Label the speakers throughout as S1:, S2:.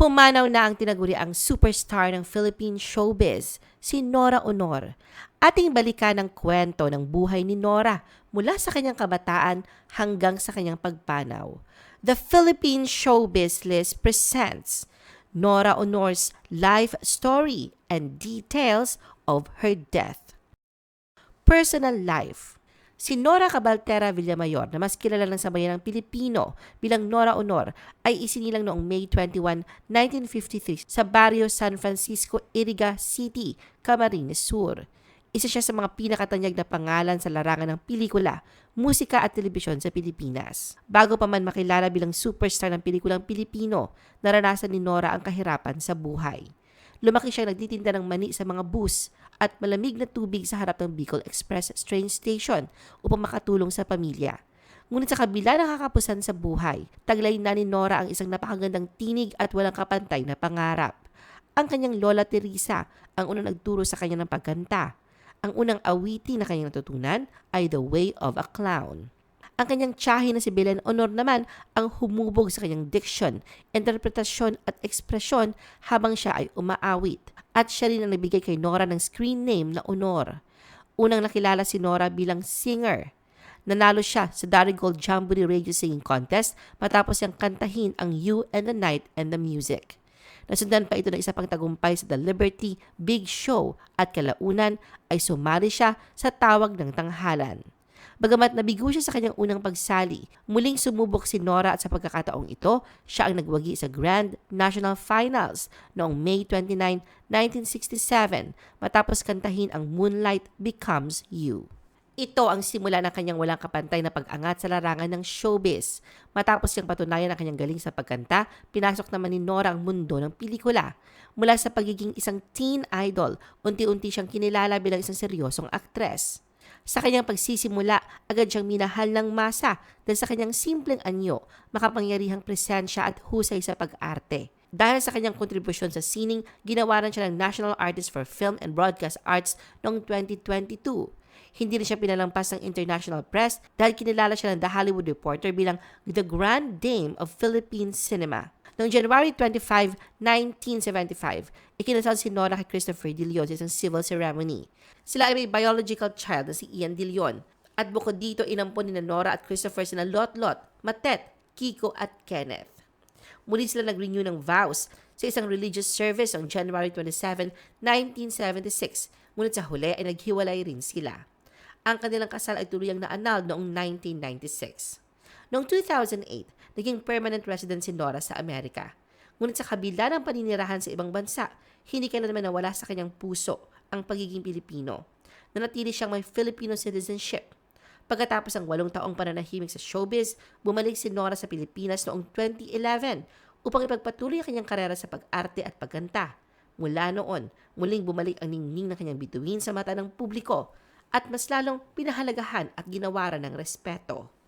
S1: Pumanaw na ang tinaguriang superstar ng Philippine showbiz, si Nora Honor. Ating balikan ang kwento ng buhay ni Nora mula sa kanyang kabataan hanggang sa kanyang pagpanaw. The Philippine Showbiz List presents Nora Honor's life story and details of her death. Personal life Si Nora Cabaltera Villamayor, na mas kilala ng Pilipino bilang Nora Honor, ay isinilang noong May 21, 1953 sa baryo San Francisco, Iriga City, Camarines Sur. Isa siya sa mga pinakatanyag na pangalan sa larangan ng pelikula, musika at telebisyon sa Pilipinas. Bago pa man makilala bilang superstar ng pelikulang Pilipino, naranasan ni Nora ang kahirapan sa buhay. Lumaki siya nagtitinda ng mani sa mga bus at malamig na tubig sa harap ng Bicol Express train station upang makatulong sa pamilya. Ngunit sa kabila ng kakapusan sa buhay, taglay na ni Nora ang isang napakagandang tinig at walang kapantay na pangarap. Ang kanyang lola Teresa ang unang nagturo sa kanya ng pagkanta. Ang unang awiti na kanyang natutunan ay The Way of a Clown. Ang kanyang tsahe na si Belen Honor naman ang humubog sa kanyang diction, interpretasyon at ekspresyon habang siya ay umaawit. At siya rin ang nabigay kay Nora ng screen name na Honor. Unang nakilala si Nora bilang singer. Nanalo siya sa Darigold Jamboree Radio Singing Contest matapos siyang kantahin ang You and the Night and the Music. Nasundan pa ito ng isa pang tagumpay sa The Liberty Big Show at kalaunan ay sumali siya sa tawag ng tanghalan. Bagamat nabigo siya sa kanyang unang pagsali, muling sumubok si Nora at sa pagkakataong ito, siya ang nagwagi sa Grand National Finals noong May 29, 1967 matapos kantahin ang Moonlight Becomes You. Ito ang simula ng kanyang walang kapantay na pag-angat sa larangan ng showbiz. Matapos siyang patunayan ang kanyang galing sa pagkanta, pinasok naman ni Nora ang mundo ng pelikula. Mula sa pagiging isang teen idol, unti-unti siyang kinilala bilang isang seryosong aktres. Sa kanyang pagsisimula, agad siyang minahal ng masa dahil sa kanyang simpleng anyo, makapangyarihang presensya at husay sa pag-arte. Dahil sa kanyang kontribusyon sa sining, ginawaran siya ng National Artist for Film and Broadcast Arts noong 2022. Hindi rin siya pinalampas ng international press dahil kinilala siya ng The Hollywood Reporter bilang the Grand Dame of Philippine Cinema. Noong January 25, 1975, ikinasal si Nora kay Christopher De Leon sa isang civil ceremony. Sila ay may biological child na si Ian De Leon. At bukod dito, inampon ni Nora at Christopher sina Lot Lot, Matet, Kiko at Kenneth. Muli sila nag-renew ng vows sa isang religious service on January 27, 1976. Ngunit sa huli ay naghiwalay rin sila. Ang kanilang kasal ay tuluyang naanal noong 1996. Noong 2008, naging permanent resident si Nora sa Amerika. Ngunit sa kabila ng paninirahan sa ibang bansa, hindi ka naman nawala sa kanyang puso ang pagiging Pilipino. Nanatili siyang may Filipino citizenship. Pagkatapos ng walong taong pananahimik sa showbiz, bumalik si Nora sa Pilipinas noong 2011 upang ipagpatuloy ang kanyang karera sa pag-arte at pagkanta. Mula noon, muling bumalik ang ningning ng kanyang bituin sa mata ng publiko at mas lalong pinahalagahan at ginawaran ng respeto.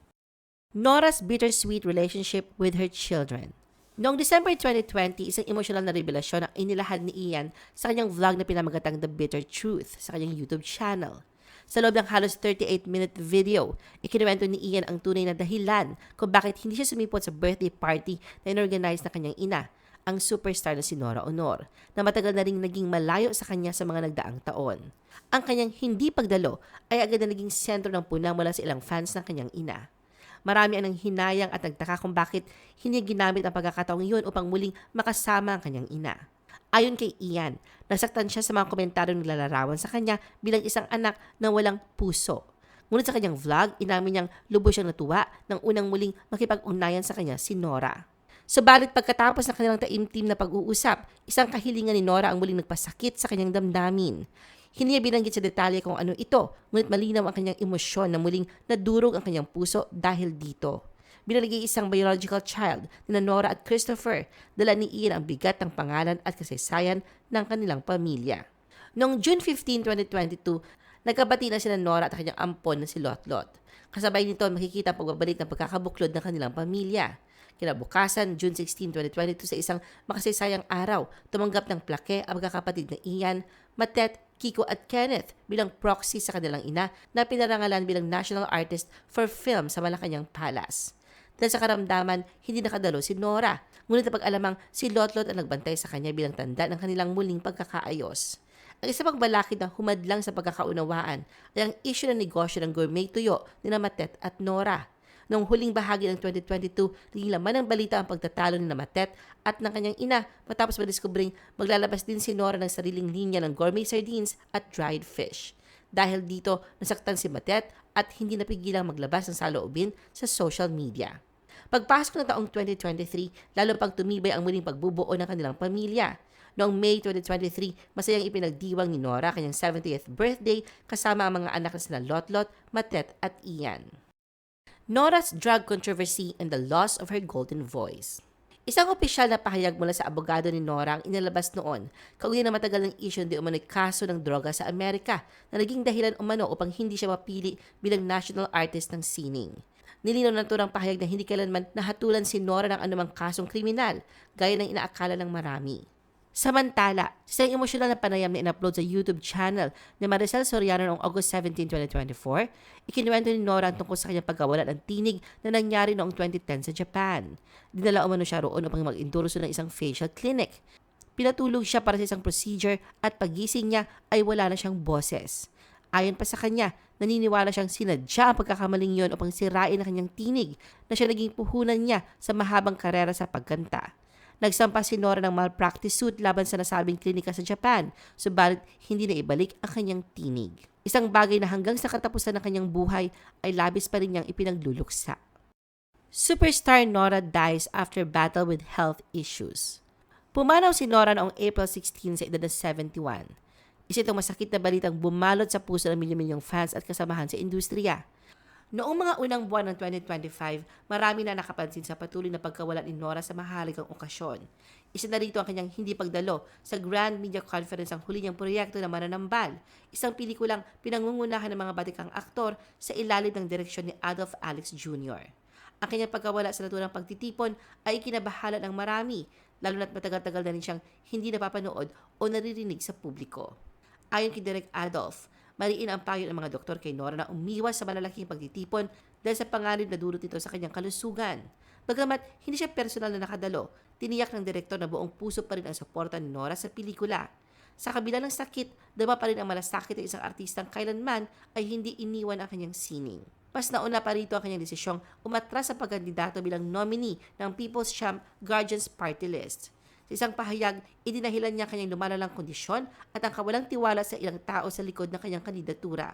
S1: Nora's bittersweet relationship with her children. Noong December 2020, isang emosyonal na revelasyon ang inilahad ni Ian sa kanyang vlog na pinamagatang The Bitter Truth sa kanyang YouTube channel. Sa loob ng halos 38-minute video, ikinuwento ni Ian ang tunay na dahilan kung bakit hindi siya sumipot sa birthday party na inorganize na kanyang ina, ang superstar na si Nora Honor, na matagal na ring naging malayo sa kanya sa mga nagdaang taon. Ang kanyang hindi pagdalo ay agad na naging sentro ng puna mula sa ilang fans ng kanyang ina. Marami ang hinayang at nagtaka kung bakit hindi ginamit ang pagkakataong iyon upang muling makasama ang kanyang ina. Ayon kay Ian, nasaktan siya sa mga komentaryong nilalarawan sa kanya bilang isang anak na walang puso. Ngunit sa kanyang vlog, inamin niyang lubos siyang natuwa nang unang muling makipag-ugnayan sa kanya si Nora. Subalit pagkatapos ng kanilang taimtim na pag-uusap, isang kahilingan ni Nora ang muling nagpasakit sa kanyang damdamin. Hindi niya binanggit sa detalye kung ano ito, ngunit malinaw ang kanyang emosyon na muling nadurog ang kanyang puso dahil dito. Binaligay isang biological child ni Nora at Christopher, dala ni Ian ang bigat ng pangalan at kasaysayan ng kanilang pamilya. Noong June 15, 2022, nagkabati na sila Nora at kanyang ampon na si Lotlot. Kasabay nito makikita ang pagbabalik ng pagkakabuklod ng kanilang pamilya. Kinabukasan, June 16, 2022 sa isang makasaysayang araw, tumanggap ng plake ang magkakapatid na Ian, Matet, Kiko at Kenneth bilang proxy sa kanilang ina na pinarangalan bilang National Artist for Film sa Malacanang Palace. dahil sa karamdaman hindi nakadalo si Nora. Ngunit napag-alamang si Lotlot ang nagbantay sa kanya bilang tanda ng kanilang muling pagkakaayos. Ang isa pang balakid na humadlang sa pagkakaunawaan ay ang issue ng negosyo ng gourmet tuyo ni Matet at Nora. Noong huling bahagi ng 2022, naging laman ng balita ang pagtatalo ni Matet at ng kanyang ina matapos madiskubring maglalabas din si Nora ng sariling linya ng gourmet sardines at dried fish. Dahil dito, nasaktan si Matet at hindi napigilang maglabas ng saloobin sa social media. Pagpasok ng taong 2023, lalo pang tumibay ang muling pagbubuo ng kanilang pamilya. Noong May 2023, masayang ipinagdiwang ni Nora kanyang 70th birthday kasama ang mga anak na sina Lotlot, Matet at Ian. Nora's drug controversy and the loss of her golden voice. Isang opisyal na pahayag mula sa abogado ni Nora ang inilabas noon kaugnay na matagal ng issue di umano'y kaso ng droga sa Amerika na naging dahilan umano upang hindi siya mapili bilang national artist ng sining. Nilinaw ng turang pahayag na hindi kailanman nahatulan si Nora ng anumang kasong kriminal gaya ng inaakala ng marami. Samantala, sa emosyonal na panayam na in-upload sa YouTube channel ni Maricel Soriano noong August 17, 2024, ikinuwento ni Nora ang tungkol sa kanyang pagkawala ng tinig na nangyari noong 2010 sa Japan. Dinala umano siya roon upang mag-endorso ng isang facial clinic. Pinatulog siya para sa isang procedure at pagising niya ay wala na siyang boses. Ayon pa sa kanya, naniniwala siyang sinadya ang pagkakamaling yon upang sirain ang kanyang tinig na siya naging puhunan niya sa mahabang karera sa pagkanta. Nagsampa si Nora ng malpractice suit laban sa nasabing klinika sa Japan, subalit hindi na ibalik ang kanyang tinig. Isang bagay na hanggang sa katapusan ng kanyang buhay ay labis pa rin niyang ipinagluluksa. Superstar Nora dies after battle with health issues. Pumanaw si Nora noong April 16 sa edad na 71. Isa itong masakit na balitang bumalot sa puso ng milyon-milyong fans at kasamahan sa industriya. Noong mga unang buwan ng 2025, marami na nakapansin sa patuloy na pagkawala ni Nora sa mahalagang okasyon. Isa na rito ang kanyang hindi pagdalo sa Grand Media Conference ang huli niyang proyekto na Mananambal, isang pelikulang pinangungunahan ng mga batikang aktor sa ilalim ng direksyon ni Adolf Alex Jr. Ang kanyang pagkawala sa naturang pagtitipon ay ikinabahala ng marami, lalo na't matagal-tagal na rin siyang hindi napapanood o naririnig sa publiko. Ayon kay Direk Adolf, mariin ang payo ng mga doktor kay Nora na umiwas sa malalaking pagtitipon dahil sa panganib na dulot nito sa kanyang kalusugan. Bagamat hindi siya personal na nakadalo, tiniyak ng direktor na buong puso pa rin ang suporta ni Nora sa pelikula. Sa kabila ng sakit, dama pa rin ang malasakit ng isang artistang kailanman ay hindi iniwan ang kanyang sining. Mas nauna pa rito ang kanyang desisyong umatras sa pagkandidato bilang nominee ng People's Champ Guardians Party List. Sa isang pahayag, idinahilan niya kanyang lumalalang kondisyon at ang kawalang tiwala sa ilang tao sa likod ng kanyang kandidatura.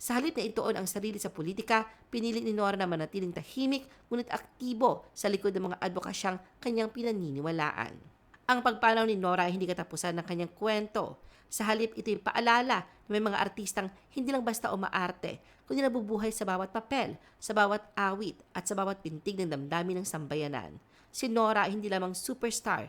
S1: Sa halip na ituon ang sarili sa politika, pinili ni Nora na manatiling tahimik ngunit aktibo sa likod ng mga advokasyang kanyang pinaniniwalaan. Ang pagpanaw ni Nora ay hindi katapusan ng kanyang kwento. Sa halip, ito'y paalala na may mga artistang hindi lang basta umaarte, kundi nabubuhay sa bawat papel, sa bawat awit, at sa bawat pintig ng damdamin ng sambayanan. Si Nora ay hindi lamang superstar,